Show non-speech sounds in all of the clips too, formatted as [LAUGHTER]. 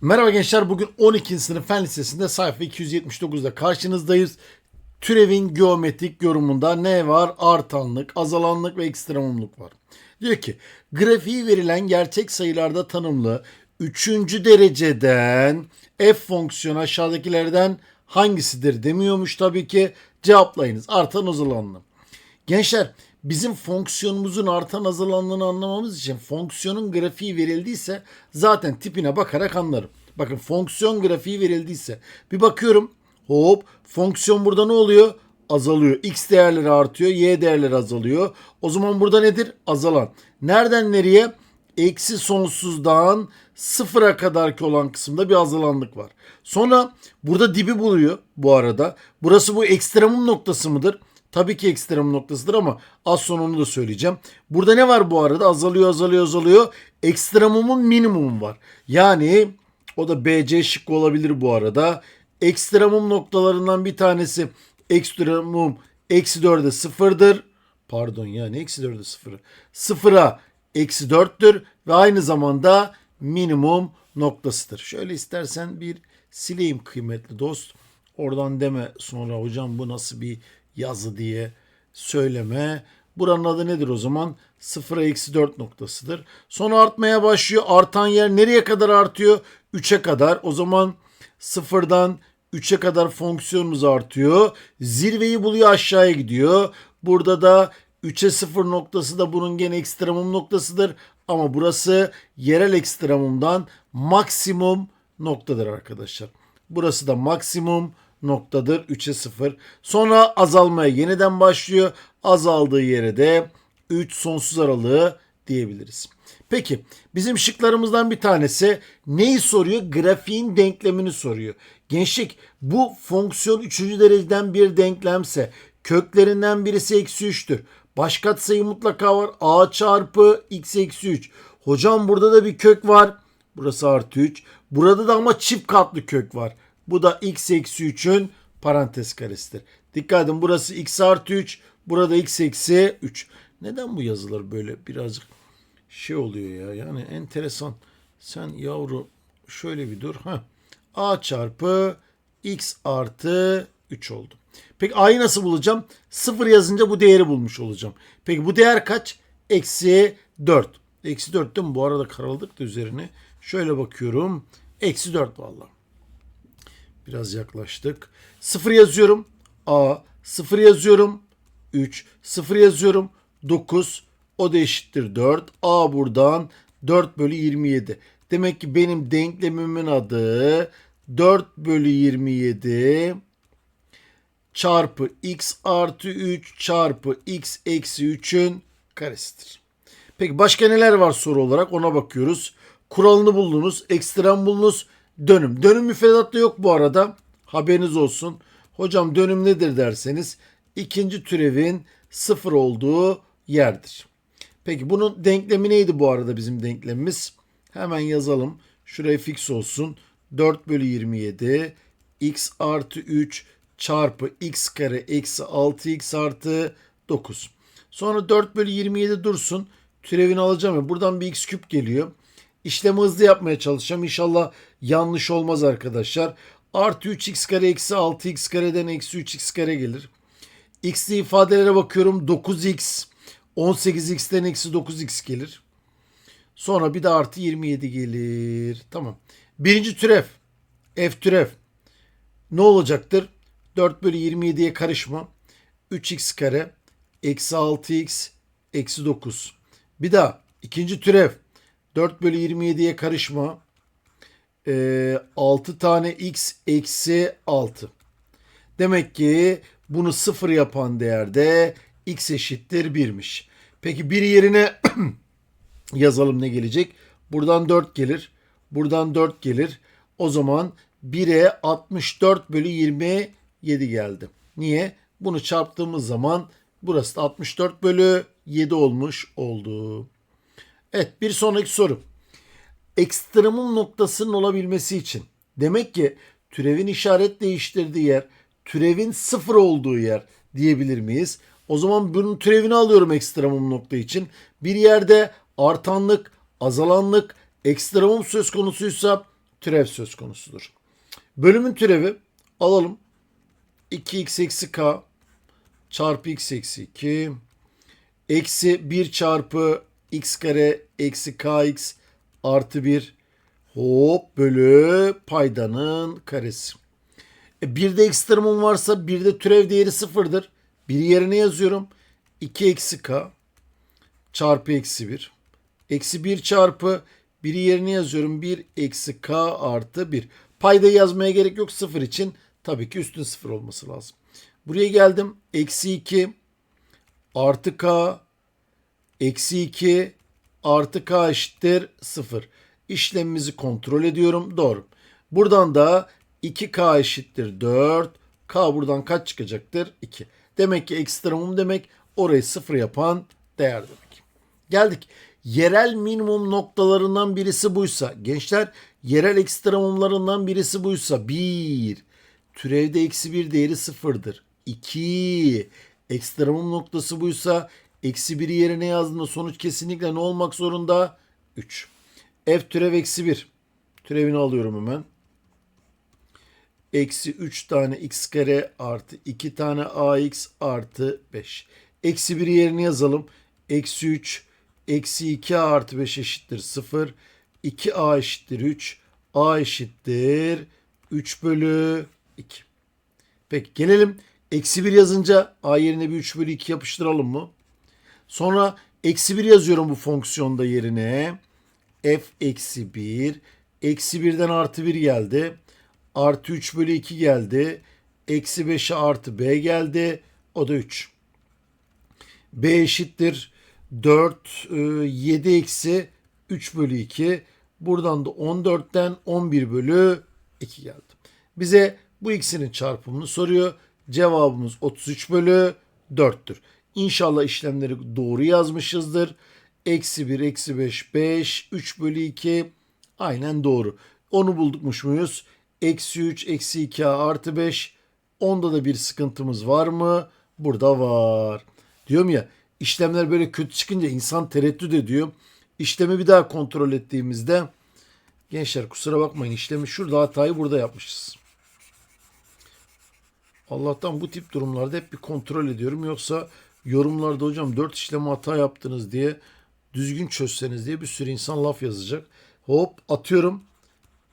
Merhaba gençler. Bugün 12. sınıf fen lisesinde sayfa 279'da karşınızdayız. Türevin geometrik yorumunda ne var? Artanlık, azalanlık ve ekstremumluk var. Diyor ki grafiği verilen gerçek sayılarda tanımlı 3. dereceden f fonksiyonu aşağıdakilerden hangisidir demiyormuş tabii ki. Cevaplayınız. Artan azalanlı. Gençler bizim fonksiyonumuzun artan azalanlığını anlamamız için fonksiyonun grafiği verildiyse zaten tipine bakarak anlarım. Bakın fonksiyon grafiği verildiyse bir bakıyorum hop fonksiyon burada ne oluyor? Azalıyor. X değerleri artıyor. Y değerleri azalıyor. O zaman burada nedir? Azalan. Nereden nereye? Eksi sonsuzdan sıfıra kadarki olan kısımda bir azalanlık var. Sonra burada dibi buluyor bu arada. Burası bu ekstremum noktası mıdır? Tabii ki ekstrem noktasıdır ama az sonra onu da söyleyeceğim. Burada ne var bu arada? Azalıyor azalıyor azalıyor. Ekstremumun minimumu var. Yani o da BC şıkkı olabilir bu arada. Ekstremum noktalarından bir tanesi ekstremum eksi 4'e sıfırdır. Pardon yani eksi 4'e sıfır. Sıfıra eksi 4'tür ve aynı zamanda minimum noktasıdır. Şöyle istersen bir sileyim kıymetli dost. Oradan deme sonra hocam bu nasıl bir yazı diye söyleme. Buranın adı nedir o zaman? 0'a eksi 4 noktasıdır. Sonra artmaya başlıyor. Artan yer nereye kadar artıyor? 3'e kadar. O zaman 0'dan 3'e kadar fonksiyonumuz artıyor. Zirveyi buluyor aşağıya gidiyor. Burada da 3'e 0 noktası da bunun gene ekstremum noktasıdır. Ama burası yerel ekstremumdan maksimum noktadır arkadaşlar. Burası da maksimum noktadır 3'e 0. Sonra azalmaya yeniden başlıyor. Azaldığı yere de 3 sonsuz aralığı diyebiliriz. Peki bizim şıklarımızdan bir tanesi neyi soruyor? Grafiğin denklemini soruyor. Gençlik bu fonksiyon 3. dereceden bir denklemse köklerinden birisi eksi 3'tür. Baş katsayı mutlaka var. a çarpı x eksi 3. Hocam burada da bir kök var. Burası artı 3. Burada da ama çift katlı kök var. Bu da x eksi 3'ün parantez karesidir. Dikkat edin burası x artı 3. Burada x eksi 3. Neden bu yazılar böyle birazcık şey oluyor ya. Yani enteresan. Sen yavru şöyle bir dur. Ha. a çarpı x artı 3 oldu. Peki a'yı nasıl bulacağım? 0 yazınca bu değeri bulmuş olacağım. Peki bu değer kaç? Eksi 4. Eksi 4 değil mi? Bu arada karaladık da üzerine. Şöyle bakıyorum. Eksi 4 vallahi. Biraz yaklaştık. 0 yazıyorum. A. 0 yazıyorum. 3. 0 yazıyorum. 9. O da eşittir 4. A buradan 4 bölü 27. Demek ki benim denklemimin adı 4 bölü 27 çarpı x artı 3 çarpı x eksi 3'ün karesidir. Peki başka neler var soru olarak ona bakıyoruz. Kuralını buldunuz, ekstrem buldunuz, dönüm. Dönüm müfredatta yok bu arada. Haberiniz olsun. Hocam dönüm nedir derseniz ikinci türevin sıfır olduğu yerdir. Peki bunun denklemi neydi bu arada bizim denklemimiz? Hemen yazalım. Şuraya fix olsun. 4 bölü 27 x artı 3 çarpı x kare eksi 6x artı 9. Sonra 4 bölü 27 dursun. Türevini alacağım ya. Buradan bir x küp geliyor. İşlemi hızlı yapmaya çalışacağım. İnşallah yanlış olmaz arkadaşlar. Artı 3x kare eksi 6x kareden eksi 3x kare gelir. X'li ifadelere bakıyorum. 9x 18x'ten eksi 9x gelir. Sonra bir de artı 27 gelir. Tamam. Birinci türev. F türev. Ne olacaktır? 4 bölü 27'ye karışma. 3x kare eksi 6x eksi 9. Bir daha ikinci türev. 4 bölü 27'ye karışma. Ee, 6 tane x eksi 6. Demek ki bunu sıfır yapan değerde x eşittir 1'miş. Peki bir yerine [CLEARS THROAT] yazalım ne gelecek? Buradan 4 gelir. Buradan 4 gelir. O zaman 1'e 64 bölü 27 geldi. Niye? Bunu çarptığımız zaman burası da 64 bölü 7 olmuş oldu. Evet bir sonraki soru. Ekstremum noktasının olabilmesi için demek ki türevin işaret değiştirdiği yer türevin sıfır olduğu yer diyebilir miyiz? O zaman bunun türevini alıyorum ekstremum nokta için. Bir yerde artanlık, azalanlık, ekstremum söz konusuysa türev söz konusudur. Bölümün türevi alalım. 2x eksi k çarpı x eksi 2 eksi 1 çarpı x kare eksi kx artı 1 hop bölü paydanın karesi. E, bir de ekstremum varsa bir de türev değeri sıfırdır. Bir yerine yazıyorum. 2 eksi k çarpı eksi 1. Eksi 1 çarpı biri yerine yazıyorum. 1 eksi k artı 1. Paydayı yazmaya gerek yok sıfır için. Tabii ki üstün sıfır olması lazım. Buraya geldim. Eksi 2 artı k eksi 2 artı k eşittir 0. İşlemimizi kontrol ediyorum. Doğru. Buradan da 2k eşittir 4. K buradan kaç çıkacaktır? 2. Demek ki ekstremum demek orayı 0 yapan değer demek. Geldik. Yerel minimum noktalarından birisi buysa, gençler yerel ekstremumlarından birisi buysa 1. Türevde eksi 1 değeri sıfırdır. 2. Ekstremum noktası buysa eksi 1'i yerine yazdığında sonuç kesinlikle ne olmak zorunda? 3. F türev eksi 1. Türevini alıyorum hemen. Eksi 3 tane x kare artı 2 tane ax artı 5. Eksi 1'i yerine yazalım. Eksi 3 eksi 2 artı 5 eşittir 0. 2a eşittir 3. a eşittir 3 bölü 2. Peki gelelim. Eksi 1 yazınca a yerine bir 3 bölü 2 yapıştıralım mı? Sonra eksi 1 yazıyorum bu fonksiyonda yerine. f eksi 1. Eksi 1'den artı 1 geldi. Artı 3 bölü 2 geldi. Eksi 5'e artı b geldi. O da 3. b eşittir 4, 7 eksi 3 bölü 2. Buradan da 14'ten 11 bölü 2 geldi. Bize bu ikisinin çarpımını soruyor. Cevabımız 33 bölü 4'tür. İnşallah işlemleri doğru yazmışızdır. Eksi 1, eksi 5, 5, 3 bölü 2 aynen doğru. Onu buldukmuş muyuz? Eksi 3, eksi 2 artı 5. Onda da bir sıkıntımız var mı? Burada var. Diyorum ya işlemler böyle kötü çıkınca insan tereddüt ediyor. İşlemi bir daha kontrol ettiğimizde gençler kusura bakmayın işlemi şurada hatayı burada yapmışız. Allah'tan bu tip durumlarda hep bir kontrol ediyorum. Yoksa yorumlarda hocam 4 işlemi hata yaptınız diye düzgün çözseniz diye bir sürü insan laf yazacak. Hop atıyorum.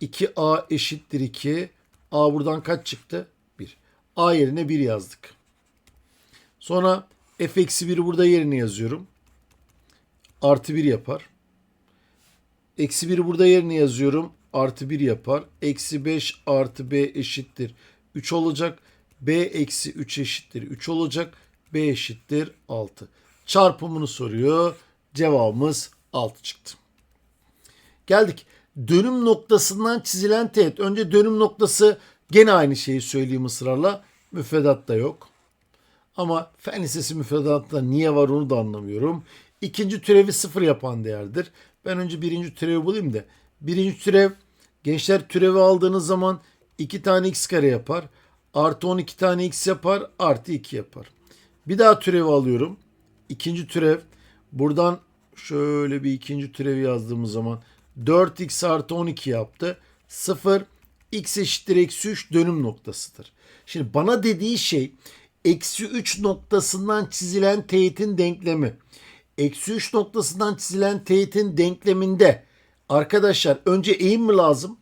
2a eşittir 2. a buradan kaç çıktı? 1. a yerine 1 yazdık. Sonra f eksi 1'i burada yerine yazıyorum. Artı 1 yapar. Eksi 1'i burada yerine yazıyorum. Artı 1 yapar. Eksi 5 artı b eşittir 3 olacak. b eksi 3 eşittir 3 olacak. B eşittir 6. Çarpımını soruyor. Cevabımız 6 çıktı. Geldik. Dönüm noktasından çizilen teğet. Önce dönüm noktası gene aynı şeyi söyleyeyim ısrarla. Müfredatta yok. Ama fen lisesi müfredatta niye var onu da anlamıyorum. İkinci türevi sıfır yapan değerdir. Ben önce birinci türevi bulayım da. Birinci türev gençler türevi aldığınız zaman 2 tane x kare yapar. Artı 12 tane x yapar. Artı 2 yapar. Bir daha türevi alıyorum. İkinci türev. Buradan şöyle bir ikinci türevi yazdığımız zaman 4x artı 12 yaptı. 0 x eşittir eksi 3 dönüm noktasıdır. Şimdi bana dediği şey eksi 3 noktasından çizilen teğetin denklemi. Eksi 3 noktasından çizilen teğetin denkleminde arkadaşlar önce eğim mi lazım?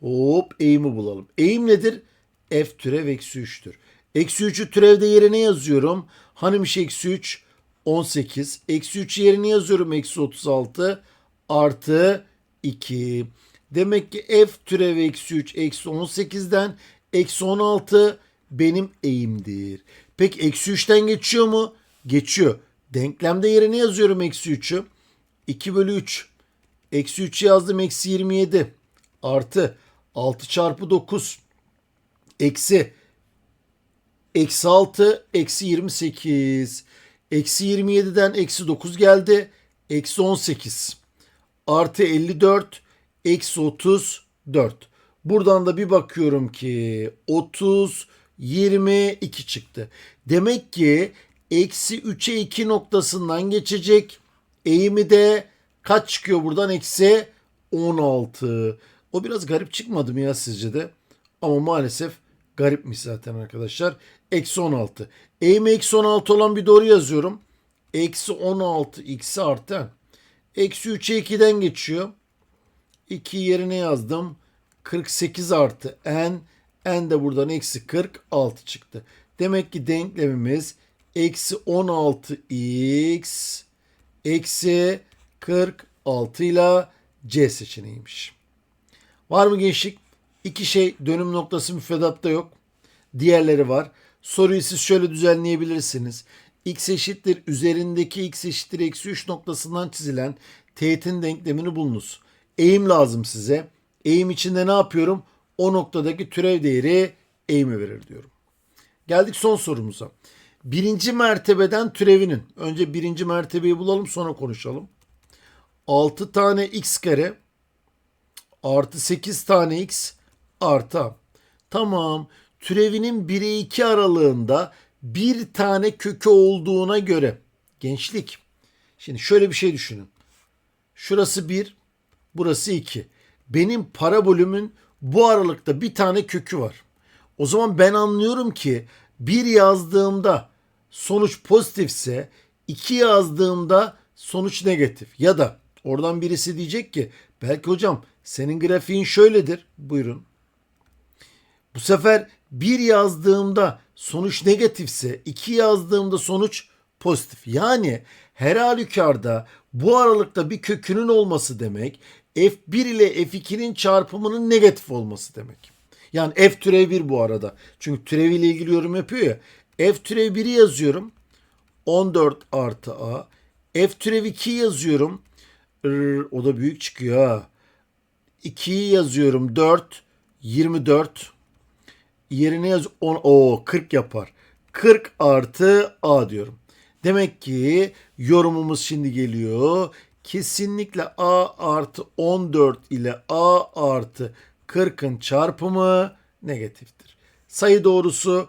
Hop eğimi bulalım. Eğim nedir? F türev eksi 3'tür. Eksi 3'ü türevde yerine yazıyorum. Hanimiş eksi 3? 18. Eksi 3 yerine yazıyorum. Eksi 36 artı 2. Demek ki f türev eksi 3 eksi 18'den eksi 16 benim eğimdir. Peki eksi 3'ten geçiyor mu? Geçiyor. Denklemde yerine yazıyorum eksi 3'ü. 2 bölü 3. Eksi 3 yazdım eksi 27. Artı 6 çarpı 9. Eksi. Eksi 6 eksi 28. Eksi 27'den eksi 9 geldi. Eksi 18. Artı 54. Eksi 34. Buradan da bir bakıyorum ki 30 22 çıktı. Demek ki eksi 3'e 2 noktasından geçecek. Eğimi de kaç çıkıyor buradan? Eksi 16. O biraz garip çıkmadı mı ya sizce de? Ama maalesef garipmiş zaten arkadaşlar. Eksi 16. Eğimi eksi 16 olan bir doğru yazıyorum. Eksi 16 x'i artı. Eksi 3'e 2'den geçiyor. 2 yerine yazdım. 48 artı n. n de buradan eksi 46 çıktı. Demek ki denklemimiz eksi 16x eksi 46 ile C seçeneğiymiş. Var mı gençlik? İki şey dönüm noktası müfredatta yok. Diğerleri var. Soruyu siz şöyle düzenleyebilirsiniz. x eşittir üzerindeki x eşittir eksi 3 noktasından çizilen teğetin denklemini bulunuz. Eğim lazım size. Eğim içinde ne yapıyorum? O noktadaki türev değeri eğimi verir diyorum. Geldik son sorumuza. Birinci mertebeden türevinin. Önce birinci mertebeyi bulalım sonra konuşalım. 6 tane x kare artı 8 tane x artı. Tamam. Türevinin 1'e 2 aralığında bir tane kökü olduğuna göre gençlik. Şimdi şöyle bir şey düşünün. Şurası 1, burası 2. Benim parabolümün bu aralıkta bir tane kökü var. O zaman ben anlıyorum ki bir yazdığımda sonuç pozitifse iki yazdığımda sonuç negatif. Ya da oradan birisi diyecek ki belki hocam senin grafiğin şöyledir. Buyurun. Bu sefer bir yazdığımda sonuç negatifse iki yazdığımda sonuç pozitif. Yani her halükarda bu aralıkta bir kökünün olması demek F1 ile F2'nin çarpımının negatif olması demek. Yani F türev 1 bu arada. Çünkü türeviyle ilgili yorum yapıyor ya. F türev 1'i yazıyorum. 14 artı A. F türev 2 yazıyorum. Rrr, o da büyük çıkıyor ha. 2'yi yazıyorum 4. 24. Yerine yaz 10. O 40 yapar. 40 artı A diyorum. Demek ki yorumumuz şimdi geliyor. Kesinlikle A artı 14 ile A artı 40'ın çarpımı negatiftir. Sayı doğrusu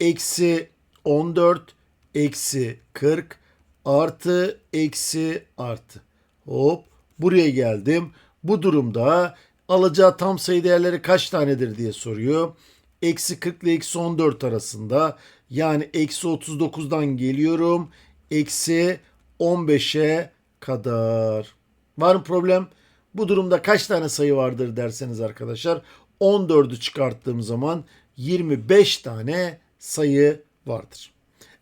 eksi 14 eksi 40 artı eksi artı. Hop buraya geldim. Bu durumda alacağı tam sayı değerleri kaç tanedir diye soruyor. Eksi 40 ile eksi 14 arasında yani eksi 39'dan geliyorum. Eksi 15'e kadar. Var mı problem? Bu durumda kaç tane sayı vardır derseniz arkadaşlar 14'ü çıkarttığım zaman 25 tane sayı vardır.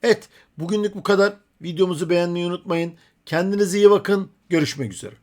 Evet bugünlük bu kadar. Videomuzu beğenmeyi unutmayın. Kendinize iyi bakın. Görüşmek üzere.